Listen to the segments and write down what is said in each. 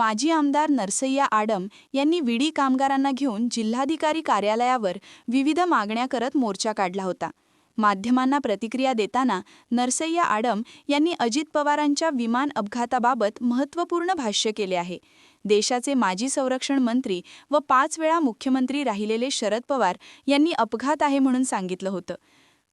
माजी आमदार नरसय्या आडम यांनी विडी कामगारांना घेऊन जिल्हाधिकारी कार्यालयावर विविध मागण्या करत मोर्चा काढला होता. माध्यमांना प्रतिक्रिया देताना नरसय्या आडम यांनी अजित पवारांच्या विमान अपघाताबाबत महत्त्वपूर्ण भाष्य केले आहे. देशाचे माजी संरक्षण मंत्री व पाच वेळा मुख्यमंत्री राहिलेले शरद पवार यांनी अपघात आहे म्हणून सांगितलं होतं.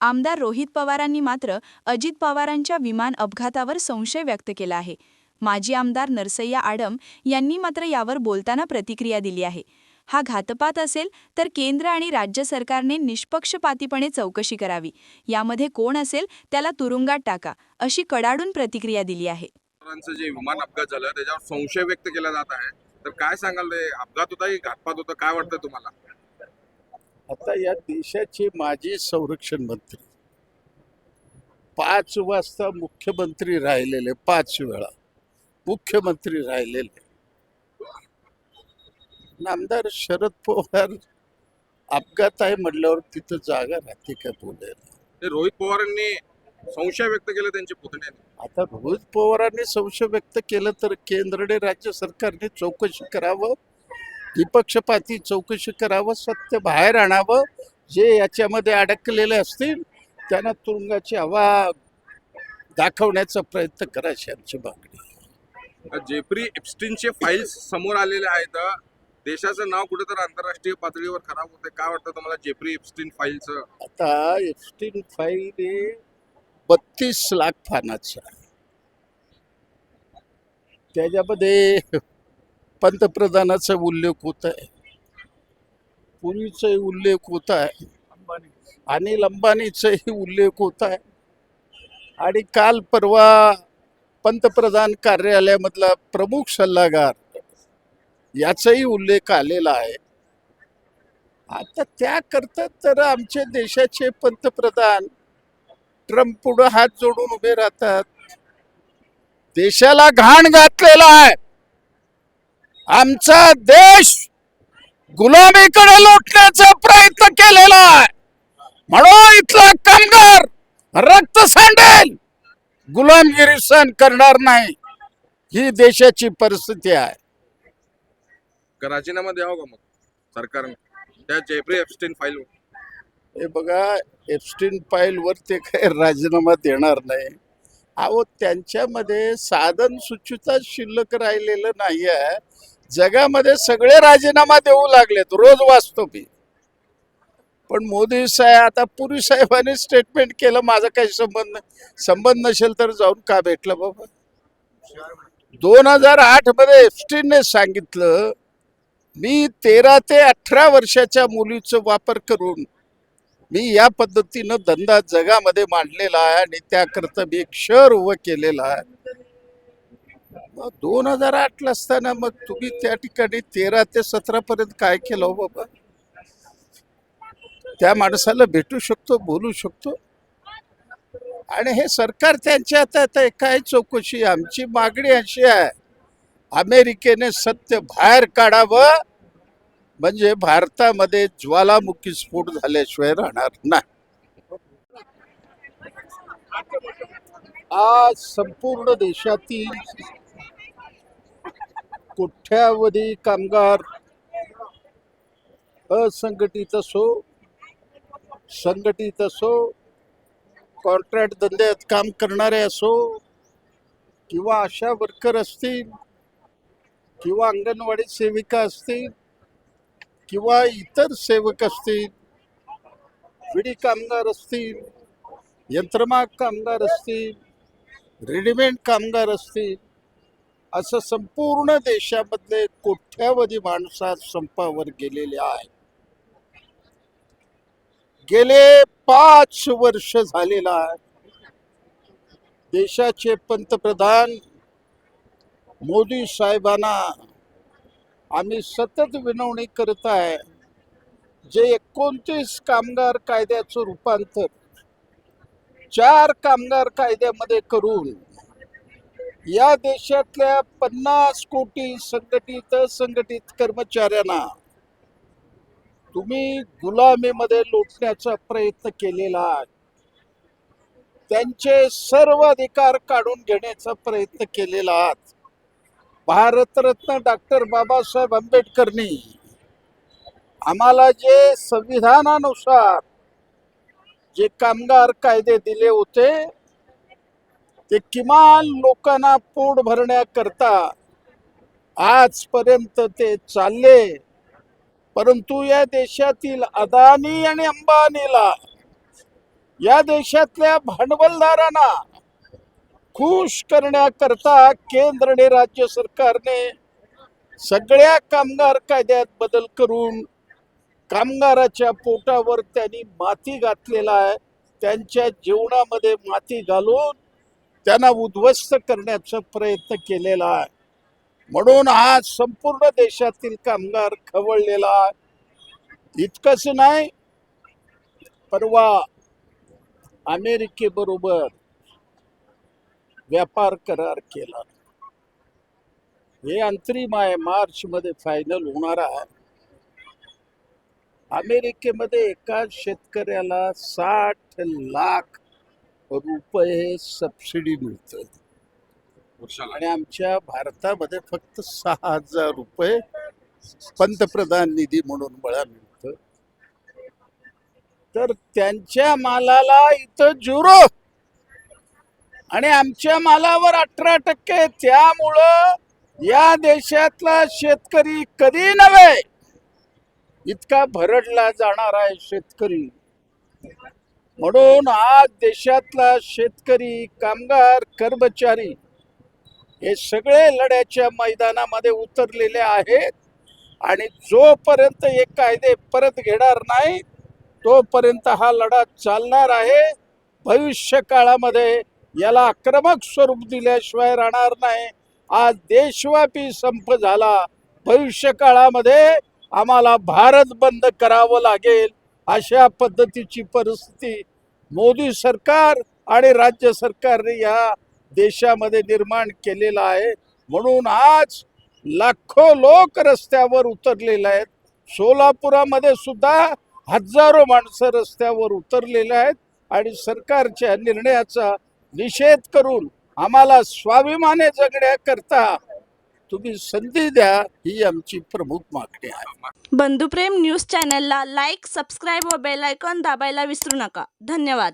आमदार रोहित पवारांनी मात्र अजित पवारांच्या विमान अपघातावर संशय व्यक्त केला आहे. माजी आमदार नरसय्या आडम यांनी मात्र यावर बोलताना प्रतिक्रिया दिली आहे. हा घातपात असेल तर केंद्र आणि राज्य सरकारने निष्पक्षपातीपणे चौकशी करावी. यामध्ये कोण असेल त्याला तुरुंगात टाका अशी कडाडून प्रतिक्रिया दिली आहे. जे विमान अपघात झालं त्याच्यावर संशय व्यक्त केला जात आहे. तर काय सांगाल अपघात होता की घातपात होता? काय वाटतं तुम्हाला? आता या देशाचे माजी संरक्षण मंत्री पाच वाजता मुख्यमंत्री राहिलेले पाच वेळा. मुख्यमंत्री राहिलेले. नामदार शरद पवार अपघात आहे म्हटल्यावर तिथं जागा राहते का बोलायला ते रोहित पवारांनी संशय व्यक्त केले त्यांच्या पुतण्याने आता रोहित पवारांनी संशय व्यक्त केलं तर केंद्राने राज्य सरकारने चौकशी करावं निपक्षपाती चौकशी करावं सत्य बाहेर आणावं जे याच्यामध्ये अडकलेले असतील त्यांना तुरुंगाची हवा दाखवण्याचा प्रयत्न करायची आमची मागणी. जेफ्री एप्स्टिनचे फाईल्स समोर आलेले आहेत. देशाचं नाव कुठेतरी आंतरराष्ट्रीय पातळीवर खराब होते काय वाटतं तुम्हाला जेफ्री एप्स्टिन फाईलचं? आता एफटीन फाईल हे बत्तीस लाख पानाचं आहे. त्याच्यामध्ये पंतप्रधानाचा उल्लेख होत आहे पुरीचा उल्लेख होत आहे अनिल अंबानीचाही उल्लेख होत आहे आणि काल परवा पंतप्रधान कार्यालयामधला प्रमुख सल्लागार याचाही उल्लेख आलेला आहे. आता त्याकरता तर आमच्या देशाचे पंतप्रधान ट्रम्प पुढं हात जोडून उभे राहतात. देशाला घाण घातलेला आहे. आमचा देश गुलामीकडे लोटण्याचा प्रयत्न केलेला आहे. म्हणून इथला कामगार रक्त सांडेल. गुलामगिरी सहन करणार नाही. ही देशाची परिस्थिती आहे. का राजीनामा द्यावा का मग सरकारने? त्या जेफ्री एप्स्टिन फाईल हे बघा एप्स्टीन फाईलवर ते काही राजीनामा देणार नाही. अहो त्यांच्यामध्ये साधन सुचिता शिल्लक राहिलेलं नाही आहे जगामध्ये सगळे राजीनामा देऊ लागलेत रोज वाचतो मी. पण मोदी साहेब आता पुरी साहेबांनी स्टेटमेंट केलं माझा काही संबंध नाही. संबंध नसेल तर जाऊन का भेटलं बाबा? दोन हजार आठमध्ये एफटीने सांगितलं मी तेरा ते अठरा वर्षाच्या मुलीचा वापर करून मी या पद्धतीनं धंदा जगामध्ये मांडलेला आहे आणि त्याकरता मी एक शहर उभं केलेलं आहे. मग दोन हजार आठला असताना मग तुम्ही त्या ठिकाणी तेरा ते सतरा पर्यंत काय केलं हो बाबा? त्या माणसाला भेटू शकतो बोलू शकतो. आणि हे सरकार त्यांच्या हातात आहे काय चौकशी आमची मागणी अशी आहे. अमेरिकेने सत्य बाहेर काढावं. म्हणजे भारतामध्ये ज्वालामुखी स्फोट झाल्याशिवाय राहणार नाही. आज संपूर्ण देशातील कोठ्यावधी कामगार असंघटित असो संघटित असो कॉन्ट्रॅक्ट धंद्यात काम करणारे असो किंवा आशा वर्कर असतील किंवा अंगणवाडी सेविका असतील किंवा इतर सेवक असतील विडी कामगार असतील यंत्रमाग कामगार असतील रेडीमेड कामगार असतील असं संपूर्ण देशामधले कोट्यावधी माणसात संपावर गेलेले आहेत. गेले पाच वर्ष झालेला आहे देशाचे पंतप्रधान मोदी साहेबांना आम्ही सतत विनवणी करत आहे जे एकोणतीस कामगार कायद्याचं रूपांतर चार कामगार कायद्यामध्ये करून या देशातल्या पन्नास कोटी संघटित असंघटित कर्मचाऱ्यांना तुम्ही गुलामीमध्ये लुटण्याचा प्रयत्न केलेला आहे. त्यांचे सर्व अधिकार काढून घेण्याचा प्रयत्न केलेला आहात भारतरत्न डॉक्टर बाबासाहेब आंबेडकरनी आम्हाला जे संविधानानुसार जे कामगार कायदे दिले होते ते किमान लोकांना पोट भरण्याकरता आजपर्यंत ते चालले. परंतु या देशातील अदानी आणि अंबानीला या देशातल्या भांडवलदारांना खुश करण्याकरता केंद्र आणि राज्य सरकारने सगळ्या कामगार कायद्यात बदल करून कामगाराच्या पोटावर त्यांनी माती घातलेला आहे. त्यांच्या जीवनामध्ये माती घालून त्यांना उद्ध्वस्त करण्याचा प्रयत्न केलेला आहे. म्हणून आज संपूर्ण देशातील कामगार खवळलेला इतकंच नाही परवा अमेरिकेबरोबर व्यापार करार केला. हे अंतरिम आहे मार्च मध्ये फायनल होणार आहे. अमेरिकेमध्ये एका शेतकऱ्याला साठ लाख रुपये सबसिडी मिळतं आणि आमच्या भारतामध्ये फक्त सहा हजार रुपये पंतप्रधान निधी म्हणून मला मिळत. तर त्यांच्या मालाला इथं जुरो आणि आमच्या मालावर अठरा टक्के त्यामुळं या देशातला शेतकरी कधी नव्हे. इतका भरडला जाणार आहे शेतकरी. म्हणून आज देशातला शेतकरी कामगार कर्मचारी हे सगळे लढ्याच्या मैदानामध्ये उतरलेले आहेत. आणि जोपर्यंत हे कायदे परत घेणार नाही तोपर्यंत हा लढा चालणार आहे. भविष्य काळामध्ये याला आक्रमक स्वरूप दिल्याशिवाय राहणार नाही. आज देशव्यापी संप झाला. भविष्य काळामध्ये आम्हाला भारत बंद करावं लागेल अशा पद्धतीची परिस्थिती मोदी सरकार आणि राज्य सरकारने या देशामध्ये निर्माण केलेला आहे. म्हणून आज लाखो लोक रस्त्यावर उतरलेले आहेत. सोलापुरामध्ये सुद्धा हजारो माणसं रस्त्यावर उतरलेले आहेत आणि सरकारच्या निर्णयाचा निषेध करून आम्हाला स्वाभिमाने जगण्याकरता तुम्ही संधी द्या ही आमची प्रमुख मागणी आहे. बंधुप्रेम न्यूज चॅनलला लाईक सबस्क्राईब व बेल आयकॉन दाबायला विसरू नका. धन्यवाद.